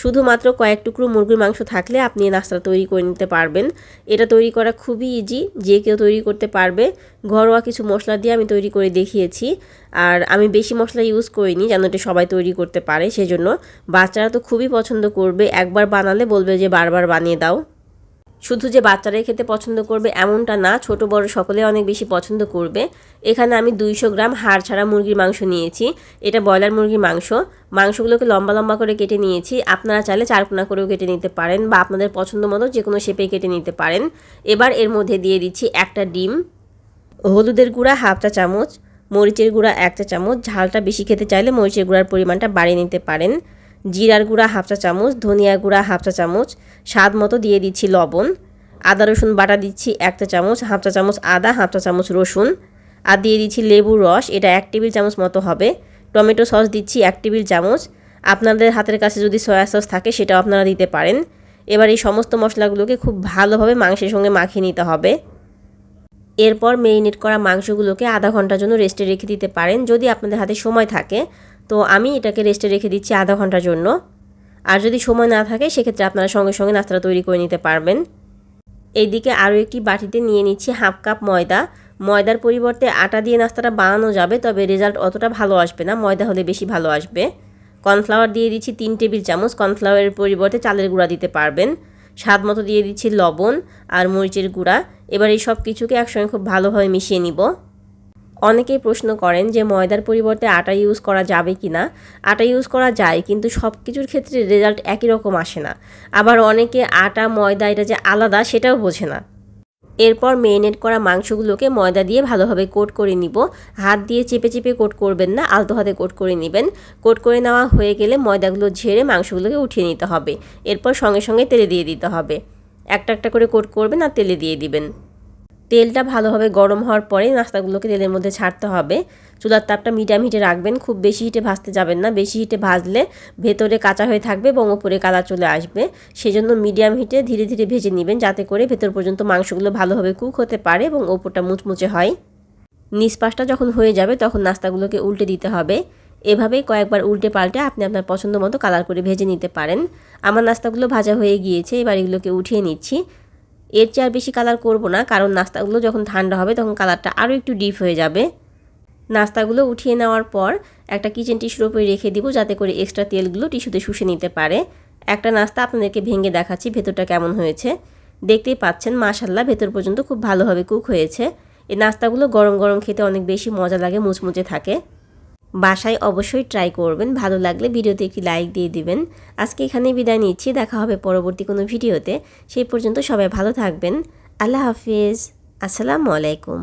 শুধুমাত্র কয়েক টুকরো মুরগির মাংস থাকলে আপনি নাস্তা তৈরি করে নিতে পারবেন। এটা তৈরি করা খুবই ইজি যে কেউ তৈরি করতে পারবে। ঘরোয়া কিছু মশলা দিয়ে আমি তৈরি করে দেখিয়েছি। আর আমি বেশি মশলা ইউজ করিনি, যেন এটা সবাই তৈরি করতে পারে, সেজন্য। বাচ্চারা তো খুবই পছন্দ করবে, একবার বানালে বলবে যে বারবার বানিয়ে দাও। শুধু যে বাচ্চারাই খেতে পছন্দ করবে এমনটা না, ছোট বড় সকলে অনেক বেশি পছন্দ করবে। এখানে আমি দুইশো গ্রাম হাড় ছাড়া মুরগির মাংস নিয়েছি। এটা ব্রয়লার মুরগির মাংস। মাংসগুলোকে লম্বা লম্বা করে কেটে নিয়েছি। আপনারা চাইলে চারকোনা করেও কেটে নিতে পারেন বা আপনাদের পছন্দ মতো যে কোনো শেপে কেটে নিতে পারেন। এবার এর মধ্যে দিয়ে দিচ্ছি একটা ডিম, হলুদের গুঁড়া হাফ চা চামচ, মরিচের গুঁড়া এক চা চামচ। ঝালটা বেশি খেতে চাইলে মরিচের গুঁড়ার পরিমাণটা বাড়িয়ে নিতে পারেন। জিরার গুঁড়া হাফ চা চামচ, ধনিয়া গুঁড়া হাফ চা চামচ, স্বাদ মতো দিয়ে দিচ্ছি লবণ। আদা, রসুন বাটা দিচ্ছি এক চা চামচ, হাফ চা চামচ আদা, হাফ চা চামচ রসুন। আর দিয়ে দিচ্ছি লেবুর রস, এটা এক টেবিল চামচ মতো হবে। টমেটো সস দিচ্ছি এক টেবিল চামচ। আপনাদের হাতের কাছে যদি সয়া সস থাকে, সেটাও আপনারা দিতে পারেন। এবার এই সমস্ত মশলাগুলোকে খুব ভালোভাবে মাংসের সঙ্গে মাখিয়ে নিতে হবে। এরপর মেরিনেট করা মাংসগুলোকে আধা ঘণ্টার জন্য রেস্টে রেখে দিতে পারেন। যদি আপনাদের হাতে সময় থাকে তো আমি এটাকে রেস্টে রেখে দিচ্ছি আধা ঘণ্টার জন্য। আর যদি সময় না থাকে, সেক্ষেত্রে আপনারা সঙ্গে সঙ্গে নাস্তাটা তৈরি করে নিতে পারবেন। এইদিকে আরও একটি বাটিতে নিয়ে নিচ্ছি হাফ কাপ ময়দা। ময়দার পরিবর্তে আটা দিয়ে নাস্তাটা বানানো যাবে, তবে রেজাল্ট অতটা ভালো আসবে না, ময়দা হলে বেশি ভালো আসবে। কর্নফ্লাওয়ার দিয়ে দিচ্ছি তিন টেবিল চামচ, কর্নফ্লাওয়ারের পরিবর্তে চালের গুঁড়া দিতে পারবেন। স্বাদ মতো দিয়ে দিচ্ছি লবণ আর মরিচের গুঁড়া। এবার এই সব কিছুকে একসঙ্গে খুব ভালোভাবে মিশিয়ে নিব। অনেকেই প্রশ্ন করেন যে ময়দার পরিবর্তে আটা ইউজ করা যাবে কি না আটা ইউজ করা যায়, কিন্তু সব কিছুর ক্ষেত্রে রেজাল্ট একই রকম আসে না। আবার অনেকে আটা, ময়দা, এটা যে আলাদা, সেটাও বোঝে না। এরপর মেরিনেট করা মাংসগুলোকে ময়দা দিয়ে ভালোভাবে কোট করে নিব। হাত দিয়ে চেপে চেপে কোট করবেন না, আলতো হাতে কোট করে নেবেন। কোট করে নেওয়া হয়ে গেলে ময়দাগুলো ঝেড়ে মাংসগুলোকে উঠিয়ে নিতে হবে। এরপর সঙ্গে সঙ্গে তেলে দিয়ে দিতে হবে। একটা একটা করে কোট করবেন আর তেলে দিয়ে দিবেন। তেলটা ভালোভাবে গরম হওয়ার পরে নাস্তাগুলোকে তেলের মধ্যে ছাড়তে হবে। চুলার তাপটা মিডিয়াম হিটে রাখবেন, খুব বেশি হিটে ভাজতে যাবেন না। বেশি হিটে ভাজলে ভেতরে কাঁচা হয়ে থাকবে এবং ওপরে কালার চলে আসবে। সেজন্য মিডিয়াম হিটে ধীরে ধীরে ভেজে নেবেন যাতে করে ভেতর পর্যন্ত মাংসগুলো ভালোভাবে কুক হতে পারে এবং ওপরটা মুচমুচে হয়। নিষ্পাশটা যখন হয়ে যাবে তখন নাস্তাগুলোকে উল্টে দিতে হবে। এভাবেই কয়েকবার উল্টে পাল্টে আপনি আপনার পছন্দ মতো কালার করে ভেজে নিতে পারেন। আমার নাস্তাগুলো ভাজা হয়ে গিয়েছে, এবার এগুলোকে উঠিয়ে নিচ্ছি। এর চেয়ে বেশি কালার করব না, কারণ নাস্তাগুলো যখন ঠান্ডা হবে তখন কালারটা আরও একটু ডিপ হয়ে যাবে। নাস্তাগুলো উঠিয়ে নেওয়ার পর একটা কিচেন টিস্যুর উপরে রেখে দিব, যাতে করে এক্সট্রা তেলগুলো টিস্যুতে শুষে নিতে পারে। একটা নাস্তা আপনাদেরকে ভেঙে দেখাচ্ছি, ভেতরটা কেমন হয়েছে। দেখতেই পাচ্ছেন মাশাল্লাহ ভেতর পর্যন্ত খুব ভালোভাবে কুক হয়েছে। এই নাস্তাগুলো গরম গরম খেতে অনেক বেশি মজা লাগে, মুচমুচে থাকে। বাসায় অবশ্যই ট্রাই করবেন। ভালো লাগলে ভিডিওতে একটি লাইক দিয়ে দিবেন। আজকে এখানেই বিদায় নিচ্ছি। দেখা হবে পরবর্তী কোনো ভিডিওতে। সেই পর্যন্ত সবাই ভালো থাকবেন। আল্লাহ হাফিজ। আসসালামু আলাইকুম।